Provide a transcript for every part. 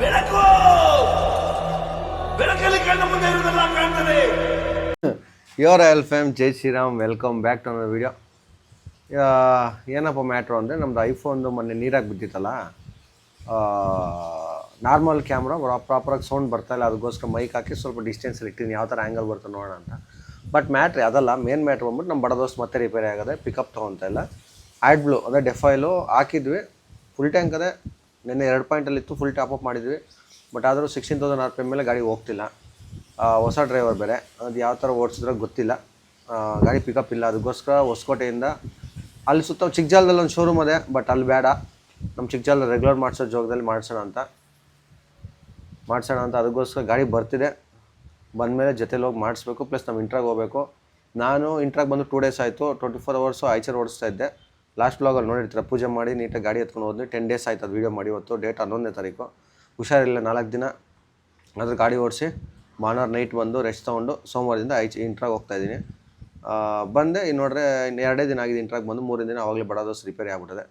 ಬೆಳಕು! ಬೆಳಕಲ್ಲಿ ಕಣ್ಣ ಮುಂದೆ ಇರುವುದೆಲ್ಲ ಕಾಣ್ತದೆ. Your L fame Jai Shriram welcome back to my video ಏನಪ್ಪ ಮ್ಯಾಟ್ರು ಅಂದರೆ ನಮ್ಮದು ಐಫೋನ್ದು ಮೊನ್ನೆ ನೀರಾಗಿ ಬಿದ್ದಿತ್ತಲ್ಲ? ನಾರ್ಮಲ್ ಕ್ಯಾಮ್ರಾ ಪ್ರಾಪರಾಗಿ ಸೌಂಡ್ ಬರ್ತಾ ಇಲ್ಲ. ಅದಕ್ಕೋಸ್ಕರ ಮೈಕ್ ಹಾಕಿ ಸ್ವಲ್ಪ ಡಿಸ್ಟೆನ್ಸ್ ಇಟ್ಟಿದ್ದೀನಿ. ಯಾವ ಥರ ಆ್ಯಂಗಲ್ ಬರ್ತದೆ ನೋಡೋಣ ಅಂತ. ಬಟ್ ಮ್ಯಾಟ್ರಿ ಅದಲ್ಲ ಮೇನ್ ಮ್ಯಾಟ್ರ್ ಬಂದ್ಬಿಟ್ಟು ನಮ್ಮ ಬಡ ದೋಸ್ತ್ ಮತ್ತೆ ರಿಪೇರಿ ಆಗದೆ ಪಿಕಪ್ ತೊಗೊತಾ ಇಲ್ಲ. ಆ್ಯಡ್ ಬ್ಲೂ ಅಂದರೆ ಡೆಫೈಲು ಹಾಕಿದ್ವಿ. ಫುಲ್ ಟ್ಯಾಂಕ್ ಅದೇ. ನಿನ್ನೆ ಎರಡು ಪಾಯಿಂಟಲ್ಲಿ ಇತ್ತು ಫುಲ್ ಟಾಪ್ ಅಪ್ ಮಾಡಿದ್ವಿ. ಬಟ್ ಆದರೂ sixteen thousand R P M ಮೇಲೆ ಗಾಡಿ ಹೋಗ್ತಿಲ್ಲ. ಹೊಸ ಡ್ರೈವರ್ ಬೇರೆ. ಅದು ಯಾವ ಥರ ಓಡಿಸಿದ್ರೆ ಗೊತ್ತಿಲ್ಲ. ಗಾಡಿ ಪಿಕಪ್ ಇಲ್ಲ. ಅದಕ್ಕೋಸ್ಕರ ಹೊಸಕೋಟೆಯಿಂದ ಅಲ್ಲಿ ಸುತ್ತ ಚಿಕ್ಕಜಾಲದಲ್ಲಿ ಒಂದು ಶೋರೂಮ್ ಇದೆ ಬಟ್ ಅಲ್ಲಿ ಬೇಡ. ನಮ್ಮ ಚಿಕ್ಕಜಾಲ ರೆಗ್ಯುಲರ್ ಮಾಡಿಸೋ ಜೋಗದಲ್ಲಿ ಮಾಡಿಸೋಣ ಅಂತ. ಮಾಡಿಸೋಣ ಅಂತ ಅದಕ್ಕೋಸ್ಕರ ಗಾಡಿ ಬರ್ತಿದೆ. ಬಂದಮೇಲೆ ಜೊತೆಲಿ ಹೋಗಿ ಮಾಡಿಸ್ಬೇಕು ಪ್ಲಸ್ ನಮ್ಮ ಇಂಟ್ರಾಗ್ ಹೋಗಬೇಕು. ನಾನು ಇಂಟ್ರಾಗ್ ಬಂದು ಟೂ ಡೇಸ್ ಆಯಿತು. ಟ್ವೆಂಟಿ ಫೋರ್ ಅವರ್ಸು ಐಚರ್ ಓಡಿಸ್ತಾ ಇದ್ದೆ. ಲಾಸ್ಟ್ ಬ್ಲಾಗಲ್ಲಿ ನೋಡಿರ್ತೀರ, ಪೂಜೆ ಮಾಡಿ ನೀಟಾಗಿ ಗಾಡಿ ಎತ್ಕೊಂಡು ಹೋದ್ವಿ. ಟೆನ್ ಡೇಸ್ ಆಯ್ತು, ಅದು ವೀಡಿಯೋ ಮಾಡಿ ಇವತ್ತು ಡೇಟ್ ಹನ್ನೊಂದನೇ ತಾರೀಕು. ಹುಷಾರಿಲ್ಲ, ನಾಲ್ಕು ದಿನ. ಅದ್ರ ಗಾಡಿ ಓಡಿಸಿ, ಭಾನುವಾರ ನೈಟ್ ಬಂದು ರೆಸ್ಟ್ ತೊಗೊಂಡು ಸೋಮವಾರದಿಂದ ಐಚ್ ಇಂಟ್ರಾಗ್ ಹೋಗ್ತಾ ಇದ್ದೀನಿ. ಬಂದೆ, ಇನ್ನು ನೋಡ್ರೆ ಇನ್ನು ಎರಡೇ ದಿನ ಆಗಿದೆ ಇಂಟ್ರಾಗ್ ಬಂದು, ಮೂರನೇ ದಿನ ಅವಾಗಲೇ ಬಡೋದೋಸ್ ರಿಪೇರಿ ಆಗ್ಬಿಟ್ಟಿದೆ.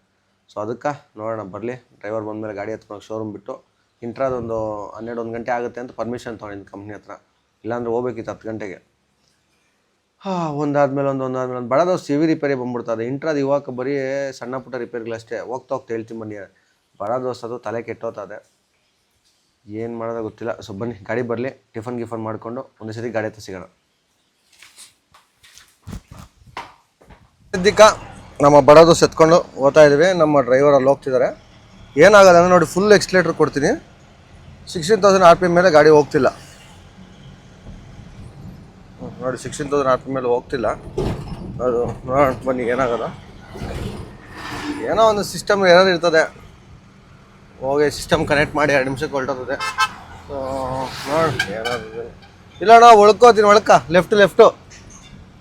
ಸೊ ಅದಕ್ಕೆ ನೋಡೋಣ, ಬರಲಿ. ಡ್ರೈವರ್ ಬಂದಮೇಲೆ ಗಾಡಿ ಎತ್ಕೊಂಡು ಶೋರೂಮ್ ಬಿಟ್ಟು ಇಂಟ್ರಾದೊಂದು ಹನ್ನೆರಡು, ಒಂದು ಗಂಟೆ ಆಗುತ್ತೆ ಅಂತ ಪರ್ಮಿಷನ್ ತೊಗೊಂಡಿದ್ದು ಕಂಪ್ನಿ ಹತ್ರ. ಇಲ್ಲಾಂದ್ರೆ ಹೋಗ್ಬೇಕಿತ್ತು ಹತ್ತು ಗಂಟೆಗೆ. ಹಾಂ, ಒಂದಾದ್ಮೇಲೆ ಒಂದು ಒಂದಾದ್ಮೇಲೆ ಒಂದು. ಬಡದ ಸಿವಿ ರಿಪೇರಿ ಬಂದ್ಬಿಡ್ತದೆ ಇಂಟ್ರಾದ ಯುವಕ ಬರೀ ಸಣ್ಣ ಪುಟ್ಟ ರಿಪೇರಿಗಳಷ್ಟೇ ಹೋಗ್ತಾ ಹೋಗ್ತಾ ಹೇಳ್ತೀನಿ ಬನ್ನಿ. ಬಡ ದೋಸ್ತ್ ಅದು ತಲೆ ಕೆಟ್ಟೋತದೆ. ಏನು ಮಾಡೋದ ಗೊತ್ತಿಲ್ಲ. ಸೊ, ಬನ್ನಿ, ಗಾಡಿ ಬರಲಿ. ಟಿಫನ್, ಗಿಫನ್ ಮಾಡಿಕೊಂಡು ಒಂದೇ ಸರಿ ಗಾಡಿ ಹತ್ರ ಸಿಗೋಣ. ಸದ್ಯಕ್ಕೆ ನಮ್ಮ ಬಡ ದೋಸ್ತ್ ಎತ್ಕೊಂಡು ಹೋಗ್ತಾ ಇದ್ದೀವಿ. ನಮ್ಮ ಡ್ರೈವರ್ ಅಲ್ಲಿ ಹೋಗ್ತಿದ್ದಾರೆ. ಏನಾಗಲ್ಲ ನೋಡಿ ಫುಲ್ ಎಕ್ಸ್ಲೇಟ್ರ್ ಕೊಡ್ತೀನಿ. ಸಿಕ್ಸ್ಟೀನ್ ತೌಸಂಡ್ ಆರ್ ಪಿ ಮೇಲೆ ಗಾಡಿ ಹೋಗ್ತಿಲ್ಲ. ನೋಡಿ ಸಿಕ್ಸ್ಟೀನ್ ತೌಸಂಡ್ ಆರ್ ಮೇಲೆ ಹೋಗ್ತಿಲ್ಲ. ಅದು ನೋಡೋಣ, ಬನ್ನಿ, ಏನಾಗೋದು. ಏನೋ ಒಂದು ಸಿಸ್ಟಮ್ ಏನಾದ್ರು ಇರ್ತದೆ. ಹೋಗಿ ಸಿಸ್ಟಮ್ ಕನೆಕ್ಟ್ ಮಾಡಿ ಎರಡು ನಿಮಿಷಕ್ಕೆ ಹೊರಟೋತದೆ ಸೊ ನೋಡಿ ಏನಾದ್ರು ಇಲ್ಲ ಅಣ್ಣ ಒಳ್ಕೋತೀನಿ, ಒಳ್ಕ. ಲೆಫ್ಟ್ ಲೆಫ್ಟು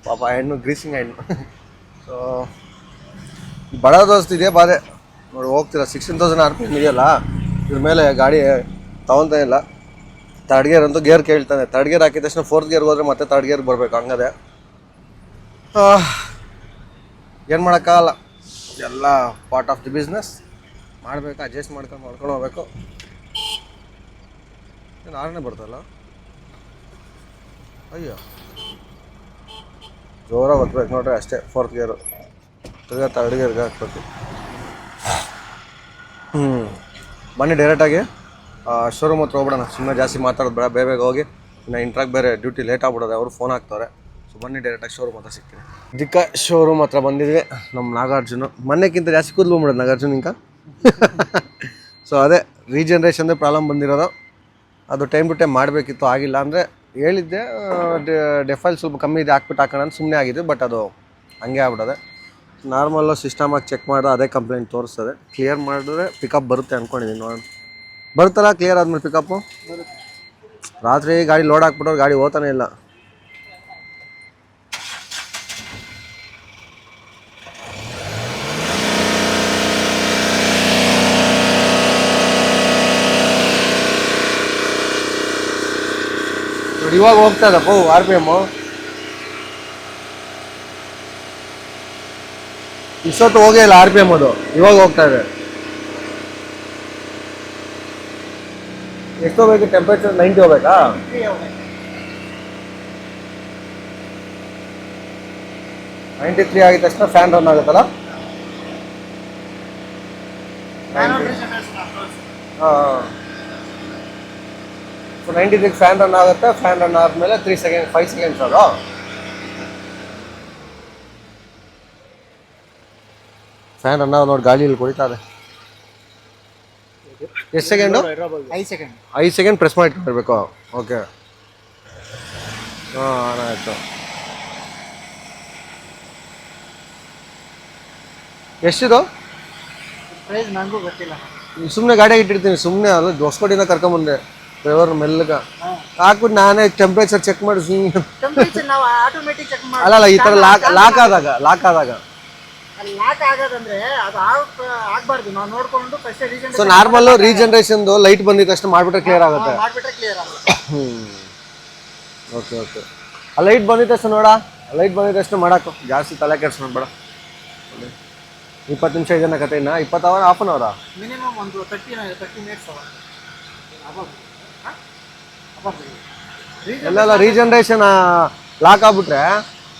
ಪಾಪ, ಹೆಣ್ಣು ಗ್ರೀಸಿಂಗ್ ಹೆಣ್ಣು. ಸೊ ಬಡ ದೋಸ್ತು ಇದೆ ಬಾಧೆ. ನೋಡಿ, ಹೋಗ್ತಿಲ್ಲ. ಸಿಕ್ಸ್ಟೀನ್ ತೌಸಂಡ್ ಆರ್ ಪಿ ಇದ್ರ ಮೇಲೆ ಗಾಡಿ ತಗೊತಾ ಇಲ್ಲ. ತರ್ಡ್ ಗಿಯರ್ ಅಂತೂ ಗೇರ್ ಕೇಳ್ತಾನೆ. ತರ್ಡ್ ಗೇರ್ ಹಾಕಿದ ತಕ್ಷಣ ಫೋರ್ತ್ ಗೇರ್ಗೆ ಹೋದ್ರೆ ಮತ್ತೆ ತರ್ಡ್ ಬರಬೇಕು ಬರಬೇಕು ಹಂಗದೆ ಏನು ಮಾಡೋಕ್ಕಾಗಲ್ಲ. ಎಲ್ಲ ಪಾರ್ಟ್ ಆಫ್ ದಿ ಬಿಸ್ನೆಸ್ ಮಾಡಬೇಕು ಅಡ್ಜಸ್ಟ್ ಮಾಡ್ಕೊಂಡು ಮಾಡ್ಕೊಂಡು ಹೋಗ್ಬೇಕು. ಏನು ಆರನೇ ಬರ್ತಲ್ಲ ಅಯ್ಯೋ. ಜೋರಾಗಿ ಹೊತ್ಬೇಕು ನೋಡ್ರಿ ಅಷ್ಟೇ ಫೋರ್ತ್ ಗೇರು. ತಿರ್ಗಾ ತರ್ಡ್ ಹಾಕ್ಬೇಕು. ಹ್ಞೂ ಬನ್ನಿ ಡೈರೆಕ್ಟಾಗಿ ಶೋರೂಮ್ ಹತ್ರ ಹೋಗ್ಬಿಡೋಣ. ಸುಮ್ಮನೆ ಜಾಸ್ತಿ ಮಾತಾಡೋದು ಬೇಡ. ಬೇಗ ಹೋಗಿ. ಇನ್ನು ಇಂಟ್ರಾಗ್ ಬೇರೆ ಡ್ಯೂಟಿ ಲೇಟ್ ಆಗ್ಬಿಡೋದೆ. ಅವರು ಫೋನ್ ಹಾಕ್ತಾರೆ ಸೊ ಬನ್ನಿ ಡೈರೆಕ್ಟಾಗಿ ಶೋರೂಮ್ ಹತ್ರ ಸಿಗ್ತೀನಿ. ದಿಕ್ಕ ಶೋರೂಮ್ ಹತ್ರ ಬಂದಿದ್ವಿ. ನಮ್ಮ ನಾಗಾರ್ಜುನ. ಮೊನ್ನೆಕ್ಕಿಂತ ಜಾಸ್ತಿ ಕೂದಲು ಬಂದ್ಬಿಡೋದು ನಾಗಾರ್ಜುನ ಇಂಕ. ಸೊ ಅದೇ ರೀಜನ್ರೇಷನ್ದೇ ಪ್ರಾಬ್ಲಮ್ ಬಂದಿರೋದು. ಅದು ಟೈಮ್ ಟು ಟೈಮ್ ಮಾಡಬೇಕಿತ್ತು, ಆಗಿಲ್ಲ ಅಂದರೆ ಹೇಳಿದ್ದೆ ಡೆಫೈಲ್ ಸ್ವಲ್ಪ ಕಮ್ಮಿ ಇದೆ, ಹಾಕ್ಬಿಟ್ಟು ಹಾಕೋಣ ಅಂತ ಸುಮ್ಮನೆ ಆಗಿದೆ ಬಟ್ ಅದು ಹಂಗೆ ಆಗ್ಬಿಡೋದೆ. ನಾರ್ಮಲ್ಲು ಸಿಸ್ಟಮಾಗಿ ಚೆಕ್ ಮಾಡಿದ್ರೆ ಅದೇ ಕಂಪ್ಲೇಂಟ್ ತೋರಿಸ್ತದೆ. ಕ್ಲಿಯರ್ ಮಾಡಿದ್ರೆ ಪಿಕಪ್ ಬರುತ್ತೆ ಅಂದ್ಕೊಂಡಿದ್ದೀನಿ ನೋಡೋಣ ಬರುತ್ತಲ್ಲ ಕ್ಲಿಯರ್ ಆದ್ಮೇಲೆ ಪಿಕಪ್ಪು ರಾತ್ರಿ ಗಾಡಿ ಲೋಡ್ ಹಾಕ್ಬಿಟ್ಟವ್ರು ಗಾಡಿ ಹೋತಾನೆ ಇಲ್ಲ. ಇವಾಗ ಹೋಗ್ತಾ ಇದಪ್ಪ ಆರ್ ಪಿ ಎಮ್ಮು ಇಷ್ಟೊತ್ತು ಹೋಗೇ ಇಲ್ಲ ಆರ್ ಪಿ ಎಂ ಅದು. ಇವಾಗ ಹೋಗ್ತಾ ಇದೆ. ಎಷ್ಟು ಹೋಗ್ಬೇಕು ಟೆಂಪರೇಚರ್ ನೈಂಟಿ ಹೋಗ್ಬೇಕಾ? ನೈಂಟಿ ತ್ರೀ ಆಗಿದ ತಕ್ಷಣ ಫ್ಯಾನ್ ರನ್ ಆಗುತ್ತಲ್ಲ? So ninety three fan run ಆಗುತ್ತೆ ಫ್ಯಾನ್ ರನ್ ಆದಮೇಲೆ ತ್ರೀ ಸೆಕೆಂಡ್ ಫೈವ್ ಸೆಕೆಂಡ್ಸ್ ಅದು ಫ್ಯಾನ್ ರನ್ ಆಗ ನೋಡಿ ಗಾಳಿಯಲ್ಲಿ ಕುಡಿತಾ ಇದೆ. ಎಷ್ಟು ಸೆಕೆಂಡು ಐದು ಸೆಕೆಂಡ್ ಐದು ಸೆಕೆಂಡ್ ಪ್ರೆಸ್ ಮಾಡಿ ಓಕೆ ಹಾಂ ಆಯಿತು ಎಷ್ಟಿದು? ಪ್ರೈಸ್ ನನಗೂ ಗೊತ್ತಿಲ್ಲ. ಸುಮ್ಮನೆ ಗಾಡಿ ಇಟ್ಟಿರ್ತೀನಿ. ಸುಮ್ಮನೆ ಅಲ್ಲ ಹೊಸಕೋಟಿಂದ ಕರ್ಕೊಂಬಂದೆ. ಡ್ರೈವರ್ ಮೆಲ್ಲಗ. ಹಾಕ್ಬಿಟ್ಟು ನಾನೇ ಟೆಂಪ್ರೇಚರ್ ಚೆಕ್ ಮಾಡಿ ಸುಮ್ಮನೆ ಟೆಂಪರೇಚರ್ ನಾವು ಆಟೋಮೆಟಿಕ್ ಚೆಕ್ ಮಾಡಿ ಅಲ್ಲ ಅಲ್ಲ ಈ ಥರ ಲಾಕ್ ಲಾಕ್ ಆದಾಗ ಲಾಕ್ ಆದಾಗ. ಲಾಕ್ ಆಗೋದಂದ್ರೆ ಅದು ಆಗ್ ಆಗ್ಬಾರ್ದು. ನಾವು ನೋಡ್ಕೊಂಡು ಫಸ್ಟ್ ಸೊ ನಾರ್ಮಲ್ ರೀಜನ್ರೇಷನ್ದು ಲೈಟ್ ಬಂದಿದ ತಕ್ಷಣ ಮಾಡಿಬಿಟ್ರೆ ಕ್ಲಿಯರ್ ಆಗುತ್ತೆ? ಮಾಡ್ಬಿಟ್ರೆ ಕ್ಲಿಯರ್ ಆಗುತ್ತೆ. ಹ್ಮ್. ಓಕೆ ಓಕೆ ಆ ಲೈಟ್ ಬಂದಿದ ತಕ್ಷಣ ನೋಡ ಲೈಟ್ ಬಂದಿದ ತಕ್ಷಣ ಮಾಡಾಕು. ಜಾಸ್ತಿ ತಲೆ ಕೆಡ್ಸ್ಕೊಂಡು ಬೇಡ. ಇಪ್ಪತ್ತು ನಿಮಿಷ ಇದನ್ನ ಕತೆ ಇನ್ನ? ಇಪ್ಪತ್ತು ಅವರ್ ಹಾಫ್ ಅನ್ ಅವರಾ ಮಿನಿಮಮ್ ಒಂದು ತರ್ಟಿ ತರ್ಟಿ ಮಿನಿಟ್ಸ್ ಅಲ್ಲ ಎಲ್ಲೆಲ್ಲ ರೀಜನ್ರೇಷನ್ ಲಾಕ್ ಆಗ್ಬಿಟ್ರೆ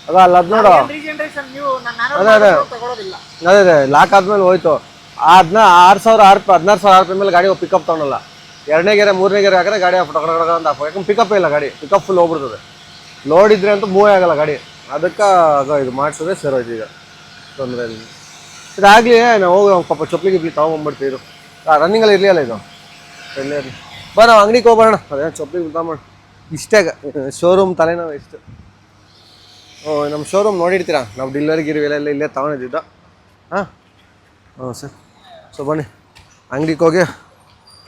ಅದ ಅಲ್ಲ ಅದ್ ನೋಡು. ರೀಜನರೇಷನ್ ಅದೇ, ಅದೇ. ಅದೇ ಅದೇ ಲಾಕ್ ಆದ್ಮೇಲೆ ಹೋಯ್ತು. ಅದನ್ನ ಆರು ಸಾವಿರ, ಆರು ಹದಿನಾರು ಸಾವಿರ ಆರು ಮೇಲೆ ಗಾಡಿ ಪಿಕಪ್ ತೊಗೊಳಲ್ಲ ಎರಡನೇ ಗೆರೆ, ಮೂರನೇ ಗೆರೆ ಹಾಕಿದ್ರೆ ಗಾಡಿ ಅಂತ ಯಾಕಂದ್ರೆ ಪಿಕಪ್ ಇಲ್ಲ ಗಾಡಿ. Pickup full ಹೋಗ್ಬಿಡ್ತದೆ. ಲೋಡ್ ಇದ್ರೆ ಅಂತೂ ಮೂವ್ ಆಗಲ್ಲ ಗಾಡಿ. ಅದಕ್ಕೆ ಇದು ಮಾಡಿಸಿದ್ರೆ ಸೇರೋಯ್ತು ಈಗ. ತೊಂದರೆ ಇಲ್ಲ. ಇದಾಗಲಿ ನಾವು ಹೋಗಿ ಪಾಪ ಚಪ್ಪಲಿ ಗಿಪ್ಲಿ ತೊಗೊಂಬಂದ್ಬಿಡ್ತೀವಿ ಇದು. ರನ್ನಿಂಗಲ್ಲಿ ಇರಲಿಲ್ಲ ಇದು? ಎಲ್ಲೇ ಇರಲಿ. ಬಾ, ನಾವು ಅಂಗಡಿಗೆ ಹೋಗೋಣ ಅದೇ, ಚಪ್ಪಲಿ ತಗೊಂಬೋಣ ಇಷ್ಟೇ ಶೋರೂಮ್ ತಲೆನೋವು ಇಷ್ಟು. ಓ ನಮ್ಮ ಶೋರೂಮ್ ನೋಡಿರ್ತೀರಾ? ನಾವು ಡಿಲ್ವರಿ ಗಿರಿವೆಲ್ಲ ಇಲ್ಲೇ ತೊಗೊಂಡಿದ್ದ. ಹಾಂ. ಹಾಂ ಸರ್. ಸೊ ಬನ್ನಿ. ಅಂಗಡಿಗೆ ಹೋಗಿ.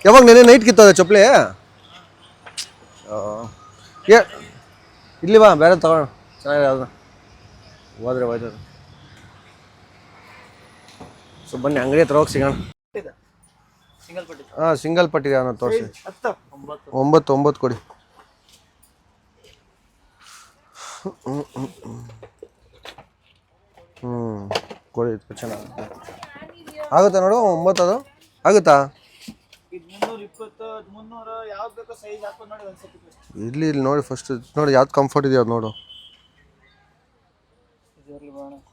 ಯಾವಾಗ ನೆನೆ ನೈಟ್ ಕಿತ್ತೋದೆ ಚಪ್ಪಲಿ? ಏ, ಇಲ್ಲಿ ಬಾ, ಬೇರೆ ತಗೋಣ ಚೆನ್ನಾಗಿದೆ ಅದನ್ನ ಹೋದ್ರೆ ಹೋಯ್ತದೆ. ಸೊ ಬನ್ನಿ, ಅಂಗಡಿ ಹತ್ರ ಹೋಗಿ ಸಿಗೋಣ. ಹಾಂ, ಸಿಂಗಲ್ ಪಟ್ಟಿದೆ ಅನ್ನೋ ತೋರಿಸಿ. ಒಂಬತ್ತು ಒಂಬತ್ತು ಕೊಡಿ. ಹ್ಞೂ ಕೊಡಿ ಚೆನ್ನಾಗುತ್ತೆ ಆಗುತ್ತಾ ನೋಡು ಒಂಬತ್ತು ಅದು ಆಗುತ್ತಾ? ಇರ್ಲಿ ಇಲ್ಲಿ ನೋಡಿ ಫಸ್ಟ್ ನೋಡಿ ಯಾವ್ದು ಕಂಫರ್ಟ್ ಇದೆಯೋ ಅದು ನೋಡು.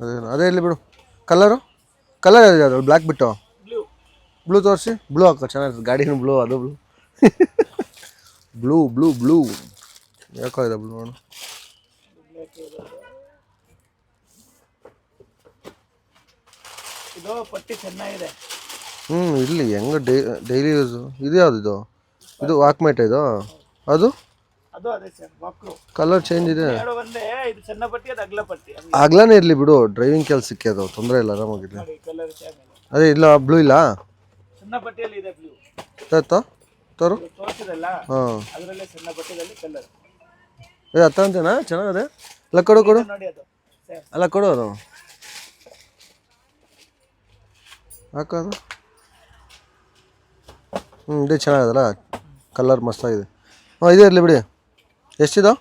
ಅದೇ ಅದೇ ಇಲ್ಲಿ ಬಿಡು. ಕಲರು ಕಲರ್ ಇದೆ ಅದು ಬ್ಲ್ಯಾಕ್ ಬಿಟ್ಟು? ಬ್ಲೂ ತೋರಿಸಿ. ಬ್ಲೂ ಹಾಕೋ ಚೆನ್ನಾಗಿರ್ತದೆ ಗಾಡಿನೂ ಬ್ಲೂ ಅದು ಬ್ಲೂ ಬ್ಲೂ ಬ್ಲೂ ಬ್ಲೂ ಯಾಕೋ ಇದೆ ಬ್ಲೂ ನೋಡು. ಇದು ಪಟ್ಟಿ ಚೆನ್ನಾಗಿದೆ. ಹ್ಞೂ ಇಲ್ಲಿ ಹೆಂಗೆ ಡೈ ಡೈಲಿ ಯೂಸು? ಇದು ಯಾವ್ದು ಇದು? ಇದು ವಾಕ್ಮೇಟ್ ಇದು? ಅದು? ಅದು ಅದೇ ಸರ್ ಮಕ್ಕಳು ಕಲರ್ ಚೇಂಜ್ ಇದೆ. ಎರಡು ಒಂದೇ ಇದು ಸಣ್ಣ ಪಟ್ಟಿ ಅದು ಅಗ್ಲ ಪಟ್ಟಿ. ಅದು ಆಗ್ಲಾನೇ ಇರಲಿ ಬಿಡು ಡ್ರೈವಿಂಗ್ ಕೆಲಸಕ್ಕೆ ಅದು ತೊಂದರೆ ಇಲ್ಲ ಆರಾಮಾಗಿರಲಿ. ನೋಡಿ ಕಲರ್ ಇದೆ ಅದೇ ಇಲ್ಲ ಬ್ಲೂ ಇಲ್ಲ? ಸಣ್ಣ ಪಟ್ಟಿಯಲ್ಲಿ ಇದೆ ಬ್ಲೂ ಆಯ್ತಾ ತೋರು. ತೋರಿಸಿದಲ್ಲ ಹಾಂ. ಅದರಲ್ಲೇ ಸಣ್ಣ ಪಟ್ಟಿಯಲ್ಲಿ ಕಲರ್ ಏ ಹತ್ತ ಅಂತೇನಾ ಚೆನ್ನಾಗಿದೆ? ಅಲ್ಲ ಕೊಡು ಕೊಡು. ನೋಡಿ ಅದು. ಸೇಮ್ ಅಲ್ಲ ಕೊಡು ಅದು. ಹಾಕೋದು ಹ್ಞೂ ಇದೇ ಚೆನ್ನಾಗಿದಲ್ಲ? ಕಲರ್ ಮಸ್ತಾಗಿದೆ. ಹಾಂ, ಇದೇ ಇರಲಿ ಬಿಡಿ. ಎಷ್ಟಿದು?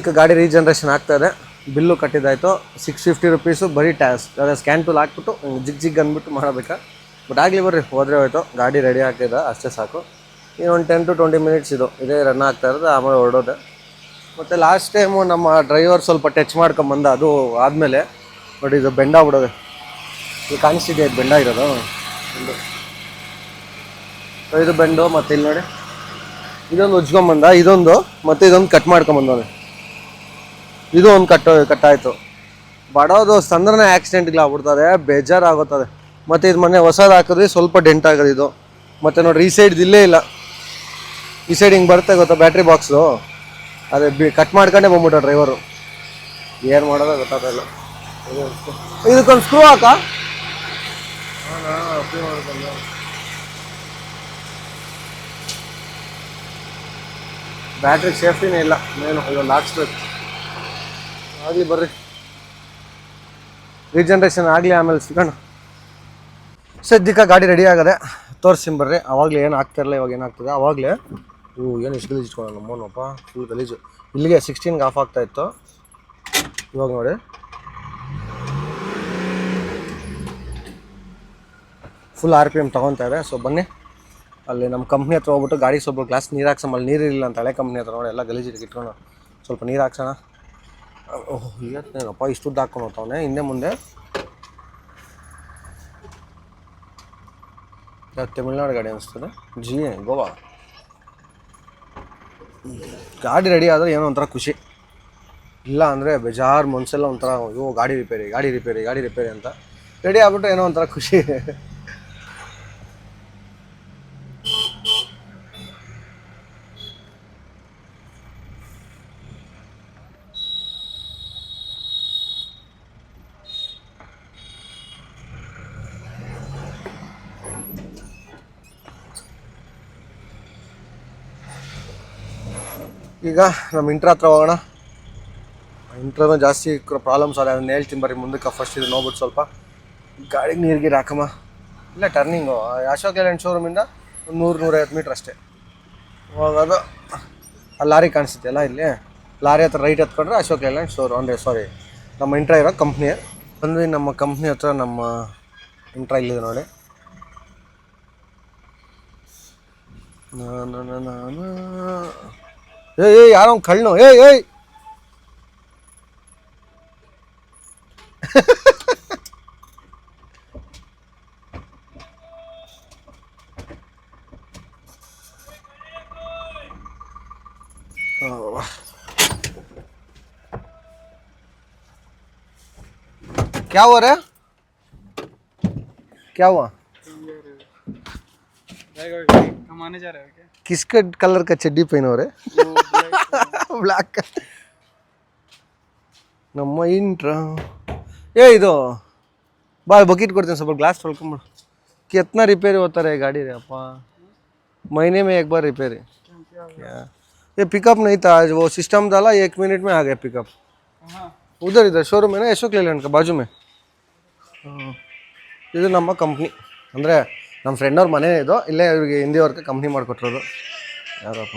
ಈಗ ಗಾಡಿ ರೀಜನ್ರೇಷನ್ ಆಗ್ತಾ ಇದೆ. ಬಿಲ್ಲು ಕಟ್ಟಿದ್ದಾಯಿತು. ಸಿಕ್ಸ್ ಫಿಫ್ಟಿ ರುಪೀಸು ಬರೀ ಟ್ಯಾಸ್ ಅದೇ ಸ್ಕ್ಯಾನ್ ಟೂಲ್ ಹಾಕ್ಬಿಟ್ಟು ಜಿಗ್ ಜಿಗ್ ಅಂದ್ಬಿಟ್ಟು ಮಾಡಬೇಕಾ? ಬಟ್ ಆಗಲಿ ಬರ್ರಿ, ಹೋದರೆ ಹೋಯ್ತು. ಗಾಡಿ ರೆಡಿ ಆಗ್ತಿದೆ, ಅಷ್ಟೇ ಸಾಕು. ಇನ್ನೊಂದು ಟೆನ್ ಟು ಟ್ವೆಂಟಿ ಮಿನಿಟ್ಸ್ ಇದು. ಇದೇ ರನ್ ಆಗ್ತಾ ಇರೋದು, ಆಮೇಲೆ ಹೊರಡೋದೆ. ಮತ್ತು ಲಾಸ್ಟ್ ಟೈಮು ನಮ್ಮ ಡ್ರೈವರ್ ಸ್ವಲ್ಪ ಟಚ್ ಮಾಡ್ಕೊಂಬಂದ ಅದು ಆದಮೇಲೆ. ಬಟ್ ಇದು ಬೆಂಡಾಗ್ಬಿಡೋದೆ ಬಿಡೋದೆ ಇಲ್ಲಿ ಕಾಣಿಸ್ತಿದೆ ಬೆಂಡ ಇರೋದು. ಸೊ ಇದು ಬೆಂಡು ಮತ್ತೆ ಇಲ್ಲಿ ನೋಡಿ. ಇದೊಂದು ಉಜ್ಕೊಂಬಂದ, ಇದೊಂದು ಮತ್ತೆ ಇದೊಂದು ಕಟ್ ಮಾಡ್ಕೊಂಬಂದವನೆ. ಇದು ಒಂದು ಕಟ್ ಕಟ್ಟಾಯಿತು ಬಡೋದು ಸಂದ್ರನೇ ಆಕ್ಸಿಡೆಂಟ್ಗಳಾಗ್ಬಿಡ್ತದೆ ಬೇಜಾರಾಗುತ್ತದೆ ಮತ್ತು ಇದು ಮೊನ್ನೆ ಹೊಸದು ಹಾಕಿದ್ರೆ ಸ್ವಲ್ಪ ಡೆಂಟ್ ಆಗೋದು ಇದು. ಮತ್ತು ನೋಡ್ರಿ, ಈ ಸೈಡ್ ಇಲ್ಲೇ ಇಲ್ಲ. ಈ ಸೈಡ್ ಹಿಂಗೆ ಬರುತ್ತೆ ಗೊತ್ತಾ ಬ್ಯಾಟ್ರಿ ಬಾಕ್ಸು ಅದೇ ಬಿ ಕಟ್ ಮಾಡ್ಕೊಂಡೇ ಬಂದ್ಬಿಟ್ಟ ಡ್ರೈವರು ಏನು ಮಾಡೋದು ಗೊತ್ತಾಗಲ್ಲ ಇದಕ್ಕೊಂದು ಸ್ಕ್ರೂ ಹಾಕ? ಬ್ಯಾಟ್ರಿ ಸೇಫ್ಟಿನೇ ಇಲ್ಲ. ಮೇನು ಇದೊಂದು ಹಾಕ್ಸ್ಬೇಕು ಆಗಲಿ ಬರ್ರಿ. ರೀಜನ್ರೇಷನ್ ಆಗಲಿ ಆಮೇಲೆ ಸಿಗೋಣ. ಸದ್ಯಕ್ಕೆ ಗಾಡಿ ರೆಡಿ ಆಗದೆ ತೋರಿಸ್ತೀನಿ ಬರ್ರಿ. ಅವಾಗಲೇ ಏನು ಆಗ್ತಿರಲ್ಲ ಇವಾಗ ಏನಾಗ್ತದೆ? ಅವಾಗಲೇ ಇವು ಏನು ಇಷ್ಟು ಗಲೀಜು ಇಟ್ಕೊಳ್ಳೋಣ ನಮ್ಮನಪ್ಪ ಫುಲ್ ಗಲೀಜು. ಇಲ್ಲಿಗೆ ಸಿಕ್ಸ್ಟೀನ್ಗೆ ಆಫ್ ಆಗ್ತಾಯಿತ್ತು ಇವಾಗ ನೋಡಿ. ಫುಲ್ ಆರ್ ಪಿ ಎಂ ತೊಗೊತಾ ಇದೆ. ಸೊ ಬನ್ನಿ. ಅಲ್ಲಿ ನಮ್ಮ ಕಂಪ್ನಿ ಹತ್ರ ಹೋಗ್ಬಿಟ್ಟು ಗಾಡಿ ಸ್ವಲ್ಪ ಗ್ಲಾಸ್ ನೀರು ಹಾಕ್ಸಮ್ಮ ಅಲ್ಲಿ ನೀರಿಲ್ಲ ಅಂತ ಹಳೆ ಕಂಪ್ನಿ ಹತ್ರ ನೋಡಿ ಎಲ್ಲ ಗಲೀಜಿಗೆ ಇಟ್ಕೊಂಡು ಸ್ವಲ್ಪ ನೀರು ಹಾಕ್ಸೋಣ. ಓಹ್ ಇವತ್ತೇನಪ್ಪ ದುಡ್ಡು ಹಾಕೊಂಡು ಹೋಗ್ತಾವನೆ. ಹಿಂದೆ ಮುಂದೆ ತಮಿಳ್ನಾಡು ಗಾಡಿ ಅನಿಸ್ತದೆ? ಜಿ ಗೋವಾ. ಗಾಡಿ ರೆಡಿ ಆದರೆ ಏನೋ ಒಂಥರ ಖುಷಿ. ಇಲ್ಲ ಅಂದರೆ ಬೇಜಾರು ಮನಸ್ಸೆಲ್ಲ ಒಂಥರ, ಅಯ್ಯೋ, ಗಾಡಿ ರಿಪೇರಿ ಗಾಡಿ ರಿಪೇರಿ ಗಾಡಿ ರಿಪೇರಿ ಅಂತ. ರೆಡಿ ಆಗ್ಬಿಟ್ರೆ ಏನೋ ಒಂಥರ ಖುಷಿ. ಈಗ ನಮ್ಮ ಇಂಟ್ರ ಹತ್ರ ಹೋಗೋಣ. ಇಂಟ್ರನೂ ಜಾಸ್ತಿ ಪ್ರಾಬ್ಲಮ್ಸ್ ಆದರೆ ಅದನ್ನ ಹೇಳ್ತೀನಿ ಬರ್ರಿ ಮುಂದಕ್ಕೆ. ಫಸ್ಟ್ ಇದು ನೋಡ್ಬಿಟ್ಟು ಸ್ವಲ್ಪ. ಗಾಡಿಗೆ ನೀರು ಗೀರು ಹಾಕಮ್ಮ. ಇಲ್ಲ ಟರ್ನಿಂಗು ಅಶೋಕ್ ಲೇಲ್ಯಾಂಡ್ ಶೋರೂಮಿಂದ ಒಂದು ನೂರು, ನೂರೈವತ್ತು ಮೀಟ್ರ್ ಅಷ್ಟೇ. ಹೋಗೋದು ಆ ಲಾರಿ ಕಾಣಿಸುತ್ತೆ ಅಲ್ಲ ಇಲ್ಲಿ. ಲಾರಿ ಹತ್ರ ರೈಟ್ ಹತ್ಕೊಂಡ್ರೆ ಅಶೋಕ್ ಲೇಲ್ಯಾಂಡ್ ಶೋರೂಮ್ ಅಂದರೆ ಸಾರಿ ನಮ್ಮ ಇಂಟ್ರ ಇರೋ ಕಂಪ್ನಿ ಬಂದ್ವಿ ನಮ್ಮ ಕಂಪ್ನಿ ಹತ್ರ ನಮ್ಮ ಇಂಟ್ರ ಇಲ್ಲಿದೆ ನೋಡಿ. ಏಯ್ ಏಯ್ ಯಾರೋ ಒಂದು ಕಳ್ಳು ಏಯ್ ಏಯ್ क्या हुआ रे क्या हुआ कमाने जा रहे हो क्या किसके कलर का चड्डी पहने हो रे ಬ್ಲ್ಯಾಕ್ ನಮ್ಮ ಇಂಟ್ರ ಏ ಇದು ಬಾ ಬಕೆಟ್ ಕೊಡ್ತೀನಿ ಸ್ವಲ್ಪ ಗ್ಲಾಸ್ ತೊಳ್ಕೊಂಬಿಡು कितना रिपेयर होता रहे गाड़ी रे अपा महीने में एक बार रिपेयर क्या ये पिकअप नहीं था आज वो सिस्टम डाला एक मिनट में आ गया पिकअप उधर इधर शोरूम है ना अशोक लेलैंड का बाजू में ಹ್ಮ್. ಇದು ನಮ್ಮ ಕಂಪ್ನಿ ಅಂದರೆ ನಮ್ಮ ಫ್ರೆಂಡ್ ಅವ್ರ ಮನೆ ಇದು ಇಲ್ಲೇ ಇವ್ರಿಗೆ ಹಿಂದಿಯವ್ರಿಗೆ ಕಂಪ್ನಿ ಮಾಡಿಕೊಟ್ಟಿರೋದು ಯಾರಪ್ಪ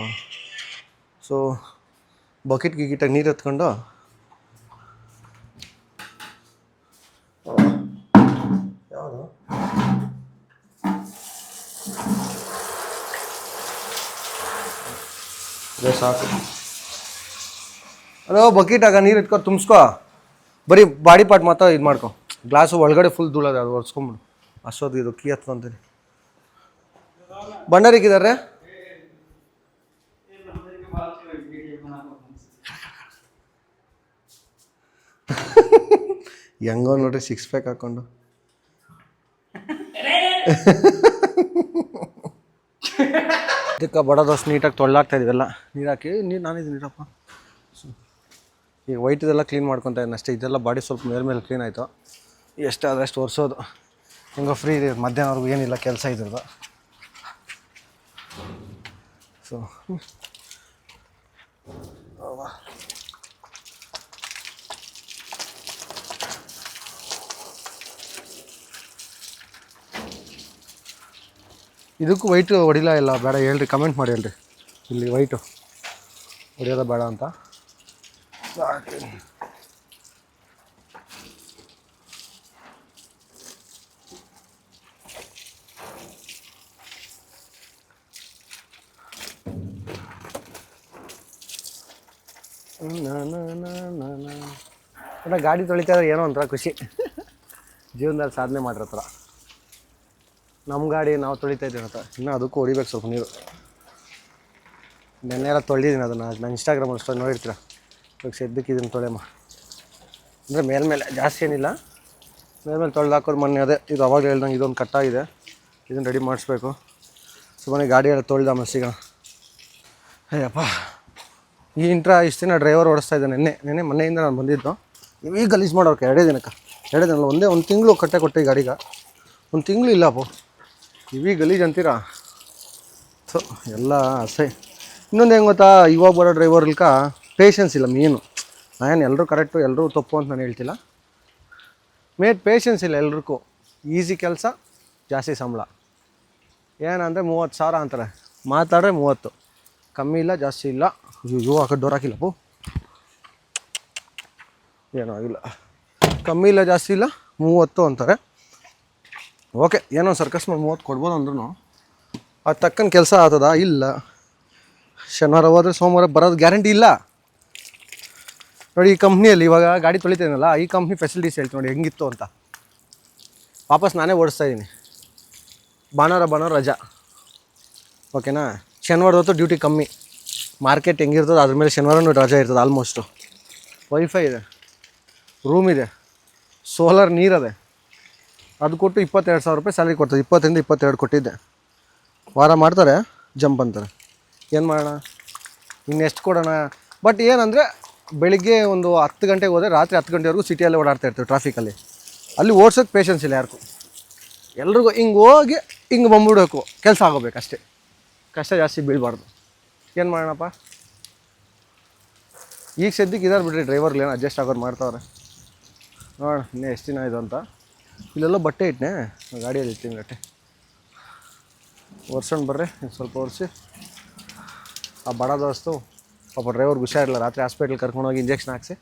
ಸೊ ಬಕೆಟ್ ಗಿಗಿಟಾಗಿ ನೀರು ಎತ್ಕೊಂಡು. ಸಾಕು. ಅಲೋ ಬಕೆಟ್ ಆಗ ನೀರು ಇಟ್ಕೊಂಡು ತುಂಬಿಸ್ಕೊ. ಬರೀ ಬಾಡಿ ಪಾರ್ಟ್ ಮಾತ್ರ ಇದು ಮಾಡ್ಕೊ. ಗ್ಲಾಸು ಒಳಗಡೆ ಫುಲ್ ಧೂಳದ ಅದು ಒರೆಸ್ಕೊಂಬಿಡು. ಅಷ್ಟೊತ್ತಿಗೆ ಇದು ಕೀ ಹತ್ಕೊಂತೀನಿ ಭಂಡಾರಿಕ್ಕಿದ್ದಾರೆ ಹೆಂಗೋ ನೋಡ್ರಿ ಸಿಕ್ಸ್ ಪ್ಯಾಕ್ ಹಾಕೊಂಡು. ಇದಕ್ಕೆ ಬಡ ದೋಸೆ ನೀಟಾಗಿ ತೊಳ್ಳಾಗ್ತಾ ಇದೀವಲ್ಲ, ನೀರು ಹಾಕಿ, ನೀರು ನಾನಿದ್ದು ನೀರಪ್ಪ ಈಗ ವೈಟ್ ಇದೆಲ್ಲ ಕ್ಲೀನ್ ಮಾಡ್ಕೊತಾ ಇದ್ದೀನಿ ಅಷ್ಟೇ, ಇದೆಲ್ಲ ಬಾಡಿ ಸ್ವಲ್ಪ ಮೇಲೆ ಮೇಲೆ ಕ್ಲೀನ್ ಆಯಿತು. ಎಷ್ಟು ಅಷ್ಟು ಒರೆಸೋದು. ಹೆಂಗೋ ಫ್ರೀ ಇದೆ, ಮಧ್ಯಾಹ್ನವರೆಗೂ ಏನಿಲ್ಲ, ಕೆಲಸ ಇದ್ರದ್ದು. ಸೊ ಇದಕ್ಕೂ ವೈಟು ಹೊಡಿಲ ಇಲ್ಲ? ಬೇಡ, ಹೇಳ್ರಿ ಕಮೆಂಟ್ ಮಾಡಿ ಹೇಳ್ರಿ. ಇಲ್ಲಿ ವೈಟು. ಹೊಡಿಯೋದ ಬೇಡ ಅಂತ. ಗಾಡಿ ತೊಳಿತಾ ಏನೋ ಒಂಥರ ಖುಷಿ. ಜೀವನದಲ್ಲಿ ಸಾಧನೆ ಮಾಡಿರೋ ಥರ. ನಮ್ಮ ಗಾಡಿ ನಾವು ತೊಳಿತಾ ಇದ್ದೀವಿ ಅಂತ. ಇನ್ನು ಅದಕ್ಕೂ ಹೊಡಿಬೇಕು ಸ್ವಲ್ಪ ನೀರು. ನೆನ್ನೆ ಎಲ್ಲ ತೊಳೆದಿದ್ದೀನಿ ಅದನ್ನು. ನಾನು ಇನ್ಸ್ಟಾಗ್ರಾಮಲ್ಲಿ ಅಷ್ಟೊಂದು ನೋಡಿರ್ತೀರ? ಇವಾಗ ಇದನ್ನು ತೊಳೆಯಮ್ಮ ಅಂದರೆ ಮೇಲ್ಮೇಲೆ ಜಾಸ್ತಿ ಏನಿಲ್ಲ. ಮೇಲ್ಮೇಲೆ ತೊಳೆದು ಹಾಕೋದು ಮೊನ್ನೆ ಅದೇ. ಇದು ಅವಾಗ ಹೇಳ್ದಂಗೆ ಇದೊಂದು ಕಟ್ಟಾಗಿದೆ ಇದನ್ನು ರೆಡಿ ಮಾಡಿಸ್ಬೇಕು. ಸುಮ್ಮನೆ ಗಾಡಿ ಎಲ್ಲ ತೊಳ್ದ ಸಿಗೋಣ. ಅಯ್ಯಪ್ಪ. ಈ ಇಂಟ್ರಾ ಇಷ್ಟು ದಿನ ಡ್ರೈವರ್ ಓಡಿಸ್ತಾ ಇದ್ದೆ ನೆನ್ನೆ. ನೆನ್ನೆ ಮೊನ್ನೆಯಿಂದ ನಾನು ಬಂದಿದ್ದು. ಈಗ ಗಲೀಜು ಮಾಡೋಕೆ ಎರಡೇ ದಿನಕ್ಕೆ. ಎರಡೇ ದಿನ ಒಂದೇ ಒಂದು ತಿಂಗಳು ಕಟ್ಟೆ ಕೊಟ್ಟೆ ಗಾಡಿಗೆ. ಒಂದು ತಿಂಗಳು ಇಲ್ಲ ಇವೀ ಗಲೀಜು ಅಂತೀರಾ? ಸೊ ಎಲ್ಲ ಅಸಹ್ಯ. ಇನ್ನೊಂದು ಹೆಂಗೆ ಗೊತ್ತಾ ಇವಾಗ ಬರೋ ಡ್ರೈವರ್ಲ್ಕ ಪೇಷನ್ಸ್ ಇಲ್ಲ ಮೇನು ನಾನು ಎಲ್ಲರೂ ಕರೆಕ್ಟು ಎಲ್ಲರೂ ತಪ್ಪು ಅಂತ ನಾನು ಹೇಳ್ತಿಲ್ಲ. ಮೇಟ್ ಪೇಷನ್ಸ್ ಇಲ್ಲ ಎಲ್ರಿಗೂ. ಈಸಿ ಕೆಲಸ, ಜಾಸ್ತಿ ಸಂಬಳ. ಏನಂದರೆ ಮೂವತ್ತು ಸಾವಿರ ಅಂತಾರೆ. ಮಾತಾಡ್ರೆ ಮೂವತ್ತು. ಕಮ್ಮಿ ಇಲ್ಲ, ಜಾಸ್ತಿ ಇಲ್ಲ. ಅಯ್ಯೋ ಆ ಕಡೆ ಡೋರ್ ಹಾಕಿಲ್ಲಪ್ಪು ಏನೂ ಆಗಿಲ್ಲ. ಕಮ್ಮಿ ಇಲ್ಲ, ಜಾಸ್ತಿ ಇಲ್ಲ, ಮೂವತ್ತು ಅಂತಾರೆ. ಓಕೆ, ಏನೋ ಸರ್ಕಸ್ ಮಾಡಿ ಮೂವತ್ತು ಕೊಡ್ಬೋದು ಅಂದ್ರೂ ಅದು ತಕ್ಕನ ಕೆಲಸ ಆಗ್ತದ ಇಲ್ಲ. ಶನಿವಾರ ಹೋದರೆ ಸೋಮವಾರ ಬರೋದು ಗ್ಯಾರಂಟಿ ಇಲ್ಲ. ನೋಡಿ, ಈ ಕಂಪ್ನಿಯಲ್ಲಿ ಇವಾಗ ಗಾಡಿ ತೊಳಿತೇನಲ್ಲ, ಈ ಕಂಪ್ನಿ ಫೆಸಿಲಿಟೀಸ್ ಹೇಳ್ತೀನಿ ನೋಡಿ, ಹೆಂಗಿತ್ತು ಅಂತ. ವಾಪಸ್ ನಾನೇ ಓಡಿಸ್ತಾ ಇದ್ದೀನಿ ಭಾನುವಾರ ಭಾನುವಾರ ರಜಾ. ಓಕೆನಾ? ಶನಿವಾರದ ಹೊತ್ತು ಡ್ಯೂಟಿ ಕಮ್ಮಿ. ಮಾರ್ಕೆಟ್ ಹೆಂಗಿರ್ತದೆ, ಅದ್ರ ಮೇಲೆ ಶನಿವಾರನೂ ರಜಾ ಇರ್ತದೆ ಆಲ್ಮೋಸ್ಟು ವೈಫೈ ಇದೆ. ರೂಮ್ ಇದೆ. ಸೋಲಾರ್ ನೀರದೆ. ಅದು ಕೊಟ್ಟು ಇಪ್ಪತ್ತೆರಡು ಸಾವಿರ ರೂಪಾಯಿ ಸ್ಯಾಲ್ರಿ ಕೊಡ್ತದೆ ಇಪ್ಪತ್ತರಿಂದ ಇಪ್ಪತ್ತೆರಡು ಕೊಟ್ಟಿದ್ದೆ. ವಾರ ಮಾಡ್ತಾರೆ, ಜಂಪ್ ಅಂತಾರೆ. ಏನು ಮಾಡೋಣ? ಇನ್ನೆಷ್ಟು ಕೊಡೋಣ? ಬಟ್ ಏನಂದರೆ, ಬೆಳಿಗ್ಗೆ ಒಂದು ಹತ್ತು ಗಂಟೆಗೆ ಹೋದರೆ ರಾತ್ರಿ ಹತ್ತು ಗಂಟೆವರೆಗೂ ಸಿಟಿಯಲ್ಲಿ ಓಡಾಡ್ತಾ ಇರ್ತೀವಿ ಟ್ರಾಫಿಕಲ್ಲಿ ಅಲ್ಲಿ. ಓಡ್ಸೋಕ್ಕೆ ಪೇಷನ್ಸ್ ಇಲ್ಲ ಯಾರಿಗೂ. ಎಲ್ರಿಗೂ ಹಿಂಗೆ ಹೋಗಿ ಹಿಂಗೆ ಬಂದ್ಬಿಡಬೇಕು. ಕೆಲಸ ಆಗೋಬೇಕು ಅಷ್ಟೇ. ಕಷ್ಟ ಜಾಸ್ತಿ ಬೀಳಬಾರ್ದು. ಏನು ಮಾಡೋಣಪ್ಪ? ಈಗ ಸದ್ಯಕ್ಕೆ ಇದಾರು ಬಿಡ್ರಿ ಡ್ರೈವರ್ಗಳು ಏನು ಅಡ್ಜಸ್ಟ್ ಆಗೋರು ಮಾಡ್ತಾವ್ರೆ. ನೋಡೋಣ, ಇನ್ನೂ ಎಷ್ಟು ದಿನ ಇದು ಅಂತ. ಇಲ್ಲೆಲ್ಲ ಬಟ್ಟೆ ಇಟ್ಟನೆ ಗಾಡಿಯಲ್ಲಿ ಇರ್ತೀನಿ ಬಟ್ಟೆ ಒರ್ಸ್ಕೊಂಡು ಬರ್ರಿ ಸ್ವಲ್ಪ ಒರೆಸಿ. ಆ ಬಡ ದೋಸ್ತು, ಪಾಪ ಡ್ರೈವರ್ಗೆ ಹುಷಾರಿಲ್ಲ, ರಾತ್ರಿ ಹಾಸ್ಪಿಟ್ಲ್ ಕರ್ಕೊಂಡೋಗಿ ಇಂಜೆಕ್ಷನ್ ಹಾಕ್ಸಿ.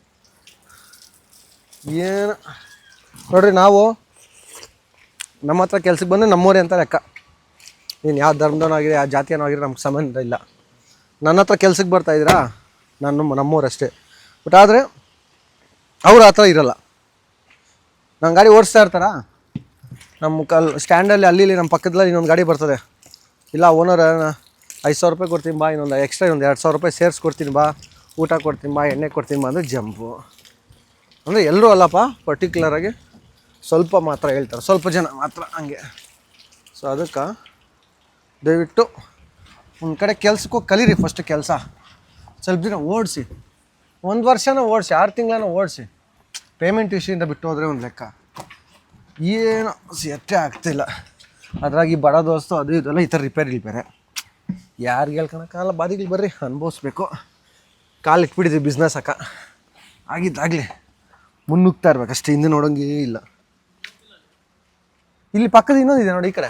ಏನು? ನೋಡ್ರಿ ನಾವು ನಮ್ಮ ಹತ್ರ ಕೆಲ್ಸಕ್ಕೆ ಬಂದರೆ ನಮ್ಮೂರೇ ಅಂತ ಲೆಕ್ಕ. ನೀನು ಯಾವ ಧರ್ಮದವನಾಗಿದೆ ಯಾವ ಜಾತಿಯನಾಗಿರೋ ನಮ್ಗೆ ಸಂಬಂಧ ಇಲ್ಲ. ನನ್ನ ಹತ್ರ ಕೆಲ್ಸಕ್ಕೆ ಬರ್ತಾ ಇದ್ದೀರಾ? ನಾನು ನಮ್ಮೂರಷ್ಟೇ. ಬಟ್ ಆದರೆ, ಅವ್ರ ಆ ಥರ ಇರಲ್ಲ. ನನ್ನ ಗಾಡಿ ಓಡಿಸ್ತಾ ಇರ್ತಾರಾ? ನಮ್ಮ ಕಲ್, ಸ್ಟ್ಯಾಂಡಲ್ಲಿ ಅಲ್ಲಿ ಇಲ್ಲಿ ನಮ್ಮ ಪಕ್ಕದಲ್ಲಿ ಇನ್ನೊಂದು ಗಾಡಿ ಬರ್ತದೆ. ಇಲ್ಲ ಓನರ್ ಐದು ಸಾವಿರ ರೂಪಾಯಿ ಕೊಡ್ತೀನಿ ಬಾ, ಇನ್ನೊಂದು ಎಕ್ಸ್ಟ್ರಾ ಇನ್ನೊಂದು ಎರಡು ಸಾವಿರ ರೂಪಾಯಿ ಸೇರಿಸ್ಕೊಡ್ತೀನಿ ಬಾ, ಊಟ ಕೊಡ್ತೀನಿ ಬಾ, ಎಣ್ಣೆ ಕೊಡ್ತೀನಿ ಬಾ ಅಂದರೆ ಜಂಪು ಅಂದರೆ ಎಲ್ಲರೂ ಅಲ್ಲಪ್ಪ ಪರ್ಟಿಕ್ಯುಲರಾಗಿ ಸ್ವಲ್ಪ ಮಾತ್ರ ಹೇಳ್ತಾರೆ. ಸ್ವಲ್ಪ ಜನ ಮಾತ್ರ ಹಂಗೆ. ಸೊ ಅದಕ್ಕೆ ದಯವಿಟ್ಟು ಒಂದು ಕಡೆ ಕೆಲ್ಸಕ್ಕೆ ಕಲೀರಿ ಫಸ್ಟ್ ಕೆಲಸ. ಸ್ವಲ್ಪ ದಿನ ಓಡಿಸಿ. ಒಂದು ವರ್ಷನೂ ಓಡಿಸಿ, ಆರು ತಿಂಗಳನ್ನ ಓಡಿಸಿ. ಪೇಮೆಂಟ್ ವಿಷಯದಿಂದ ಬಿಟ್ಟು ಹೋದರೆ ಒಂದು ಲೆಕ್ಕ. ಏನು ಸೆಟ್ಟೇ ಆಗ್ತಿಲ್ಲ. ಅದ್ರಾಗಿ ಬಡ ದೋಸ್ತು ಅದು ಇದೆಲ್ಲ ಈ ಥರ ರಿಪೇರಿ ಬೇರೆ ಯಾರಿಗೆ ಹೇಳ್ಕೊಳಕ್ಕಾಗಲ್ಲ ಬಾದಿಗಳು ಬರ್ರಿ, ಅನುಭವಿಸ್ಬೇಕು. ಕಾಲು ಇಟ್ಬಿಟ್ಟಿದ್ವಿ ಬಿಸ್ನೆಸ್ ಅಕ್ಕ. ಆಗಿದ್ದಾಗಲಿ. ಮುನ್ನುಗ್ತಾ ಇರ್ಬೇಕು ಅಷ್ಟೇ, ಹಿಂದೆ ನೋಡೋಂಗೇ ಇಲ್ಲ. ಇಲ್ಲಿ ಪಕ್ಕದ ಇನ್ನೊಂದಿದೆ ನೋಡಿ ಈ ಕಡೆ.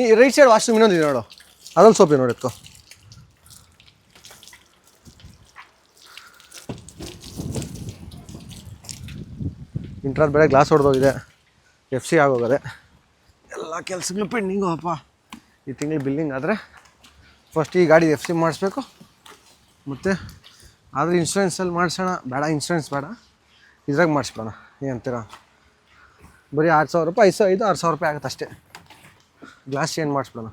ಈ ರೈಟ್ ಸೈಡ್ ವಾಶ್ರೂಮ್ ಇನ್ನೊಂದಿದೆ ನೋಡು. ಅದ್ರಲ್ಲಿ ಸೋಪಿ ನೋಡಿ ಎತ್ಕೋ ಬೇರೆ ಗ್ಲಾಸ್ ಹೊಡೆದೋಗಿದೆ. ಎಫ್ ಸಿ ಆಗೋಗದೆ. ಎಲ್ಲ ಕೆಲಸಗಳು ಪೆಂಡಿಂಗು ಅಪ್ಪ. ಈ ತಿಂಗಳು ಬಿಲ್ಲಿಂಗ್ ಆದರೆ ಫಸ್ಟ್ ಈ ಗಾಡಿ ಎಫ್ ಸಿ ಮಾಡಿಸ್ಬೇಕು. ಮತ್ತು ಆದರೆ ಇನ್ಶೂರೆನ್ಸಲ್ಲಿ ಮಾಡಿಸೋಣ. ಬೇಡ ಇನ್ಶೂರೆನ್ಸ್ ಬೇಡ. ಇದ್ರಾಗ ಮಾಡಿಸ್ಬೋಣ ಏನಂತೀರ ಬರೀ ಆರು ಸಾವಿರ ರೂಪಾಯಿ, ಐದು ಸಾವಿರ ಐದು, ಆರು ಸಾವಿರ ರೂಪಾಯಿ ಆಗುತ್ತೆ ಅಷ್ಟೇ. ಗ್ಲಾಸ್ ಚೇಂಜ್ ಮಾಡಿಸ್ಬೋಣ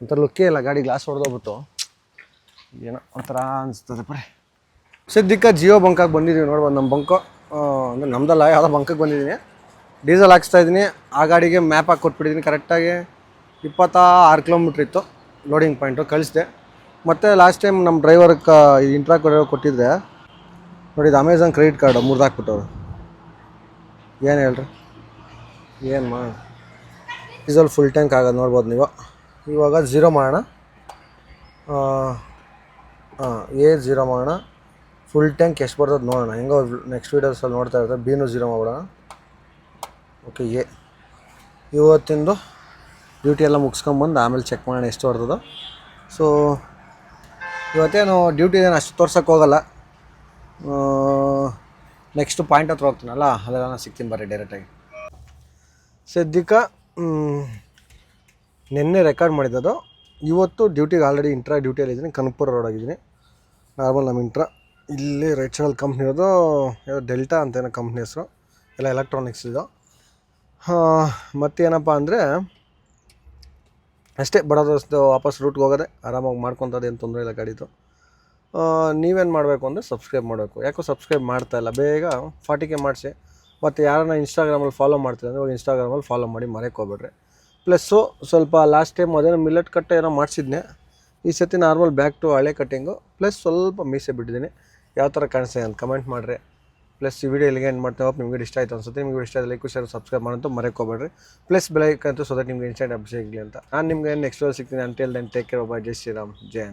ಒಂಥರ ಲುಕ್ಕೇ ಇಲ್ಲ. ಗಾಡಿ ಗ್ಲಾಸ್ ಹೊಡೆದೋಗ್ಬಿಟ್ಟು. ಏನೋ ಒಂಥರ ಅನಿಸ್ತದೆ ಬರೀ ಸದ್ಯಕ್ಕೆ ಜಿಯೋ ಬಂಕಾಗಿ ಬಂದಿದ್ದೀವಿ ನೋಡ್ಬೋದು ನಮ್ಮ ಬಂಕು ಅಂದರೆ ನಮ್ದಲ್ಲ ಯಾವುದೋ ಬಂಕಕ್ಕೆ ಬಂದಿದ್ದೀನಿ ಡೀಸೆಲ್ ಹಾಕ್ಸ್ತಾ ಇದ್ದೀನಿ ಆ ಗಾಡಿಗೆ ಮ್ಯಾಪ್ ಹಾಕಿ ಕೊಟ್ಬಿಟ್ಟಿದ್ದೀನಿ ಕರೆಕ್ಟಾಗಿ ಇಪ್ಪತ್ತ ಆರು ಕಿಲೋಮೀಟ್ರ್ ಇತ್ತು ಲೋಡಿಂಗ್ ಪಾಯಿಂಟು ಕಳಿಸಿದೆ. ಮತ್ತು ಲಾಸ್ಟ್ ಟೈಮ್ ನಮ್ಮ ಡ್ರೈವರ್ಗೆ ಇಂಟ್ರಾ ಕೊಡೋ ಕೊಟ್ಟಿದ್ದೆ ನೋಡಿ ಇದು ಅಮೆಝಾನ್ ಕ್ರೆಡಿಟ್ ಕಾರ್ಡು ಮುರಿದಾಕ್ಬಿಟ್ಟವ್ರು ಏನು ಹೇಳ್ರಿ? ಏನು ಮಾ ಡೀಸೆಲ್ ಫುಲ್ ಟ್ಯಾಂಕ್ ಆಗೋದು ನೋಡ್ಬೋದು ನೀವು. ಇವಾಗ ಝೀರೋ ಮಾಡೋಣ. ಹಾಂ ಎ ಝೀರೋ ಮಾಡೋಣ. ಫುಲ್ ಟ್ಯಾಂಕ್ ಎಷ್ಟು ಬರ್ತದೆ ನೋಡೋಣ. ಹೆಂಗೋ ನೆಕ್ಸ್ಟ್ ವೀಡಿಯೋಸಲ್ಲಿ ನೋಡ್ತಾ ಇರ್ತಾರೆ. ನೂರು ಜೀರೋ ಮಾಡೋಣ ಓಕೆ ಎ ಇವತ್ತಿಂದು ಡ್ಯೂಟಿ ಎಲ್ಲ ಮುಗಿಸ್ಕೊಂಬಂದು ಆಮೇಲೆ ಚೆಕ್ ಮಾಡೋಣ ಎಷ್ಟು ಬರ್ತದೋ. ಸೊ ಇವತ್ತೇನು ಡ್ಯೂಟಿ ಏನು ಅಷ್ಟು ತೋರ್ಸೋಕ್ಕೆ ಹೋಗಲ್ಲ. ನೆಕ್ಸ್ಟ್ ಪಾಯಿಂಟ್ ಹತ್ರ ಹೋಗ್ತೀನಲ್ಲ ಅಲ್ಲೆಲ್ಲ ನಾನು ಸಿಗ್ತೀನಿ ಬರ್ರಿ ಡೈರೆಕ್ಟಾಗಿ ಸದ್ಯಕ್ಕೆ ನಿನ್ನೆ ರೆಕಾರ್ಡ್ ಮಾಡಿದ್ದದು. ಇವತ್ತು ಡ್ಯೂಟಿಗೆ ಆಲ್ರೆಡಿ ಇಂಟ್ರಾ ಡ್ಯೂಟಿಯಲ್ಲಿ ಇದ್ದೀನಿ ಕನಕಪುರ ರೋಡ್ ಆಗಿದ್ದೀನಿ ನಾರ್ಮಲ್ ನಮ್ಮ ಇಂಟ್ರಾ ಇಲ್ಲಿ ರೈಟ್ ಸೈಡಲ್ಲಿ ಕಂಪ್ನಿ ಇರೋದು ಡೆಲ್ಟಾ ಅಂತ ಏನೋ ಕಂಪ್ನಿ ಹೆಸರು. ಎಲ್ಲ ಎಲೆಕ್ಟ್ರಾನಿಕ್ಸ್ ಇದು. ಮತ್ತೇನಪ್ಪ ಅಂದರೆ, ಅಷ್ಟೇ ಬಡದಷ್ಟು ವಾಪಸ್ ರೂಟ್ಗೆ ಹೋಗೋದೆ, ಆರಾಮಾಗಿ ಮಾಡ್ಕೊತದ್ದು ಏನು ತೊಂದರೆ ಇಲ್ಲ ಗಾಡಿದು. ನೀವೇನು ಮಾಡಬೇಕು ಅಂದರೆ ಸಬ್ಸ್ಕ್ರೈಬ್ ಮಾಡಬೇಕು. ಯಾಕೋ ಸಬ್ಸ್ಕ್ರೈಬ್ ಮಾಡ್ತಾ ಇಲ್ಲ, ಬೇಗ ಫಾರ್ಟಿ ಕೆ ಮಾಡಿಸಿ. ಮತ್ತು ಯಾರನ್ನ ಇನ್ಸ್ಟಾಗ್ರಾಮಲ್ಲಿ ಫಾಲೋ ಮಾಡ್ತೀವಿ ಅಂದರೆ ಇವಾಗ ಇನ್ಸ್ಟಾಗ್ರಾಮಲ್ಲಿ ಫಾಲೋ ಮಾಡಿ ಮರೆಯಕ್ಕೆ ಹೋಗ್ಬೇಡ್ರಿ. ಪ್ಲಸ್ಸು ಸ್ವಲ್ಪ ಲಾಸ್ಟ್ ಟೈಮ್ ಅದೇನೋ ಮಿಲೆಟ್ ಕಟ್ಟೆ ಏನೋ ಮಾಡಿಸಿದ್ನೆ. ಈ ಸತಿ ನಾರ್ಮಲ್ ಬ್ಯಾಕ್ ಟು ಹಳೆ ಕಟ್ಟಿಂಗು ಪ್ಲಸ್ ಸ್ವಲ್ಪ ಮೀಸೆ ಬಿಟ್ಟಿದ್ದೀನಿ. ಯಾವ ಥರ ಕಾಣಿಸ್ತಾ ಅಂತ ಕಮೆಂಟ್ ಮಾಡಿರಿ. ಪ್ಲಸ್ ಈ ವಿಡಿಯೋ ಇಲ್ಲಿಗೆ ಏನು ಮಾಡ್ತೇವೆ. ನಿಮಗೆ ಇಷ್ಟ ಆಯಿತು ಅನ್ಸುತ್ತೆ. ನಿಮಗೆ ಇಷ್ಟ ಆದ ಲೈಕ್ ಶೇರ್ ಸಬ್ಸ್ಕ್ರೈಬ್ ಮಾಡೋದು ಮರೆಕೋಬೇಡ್ರಿ ಪ್ಲಸ್ ಬೆಲೈಕ್ ಅಂತೂ ಸೊ ದಟ್ ನಿಮಗೆ ಇನ್ಸ್ಟೆಂಟ್ ಅಪ್ಡೇಟ್ ಸಿಗಲಿ ಅಂತ. ನಾನು ನಿಮಗೆ ನೆಕ್ಸ್ಟ್ ಸಿಗ್ತೀನಿ. Until then take care bye ಜೈ ಶ್ರೀರಾಮ್ ಜೈ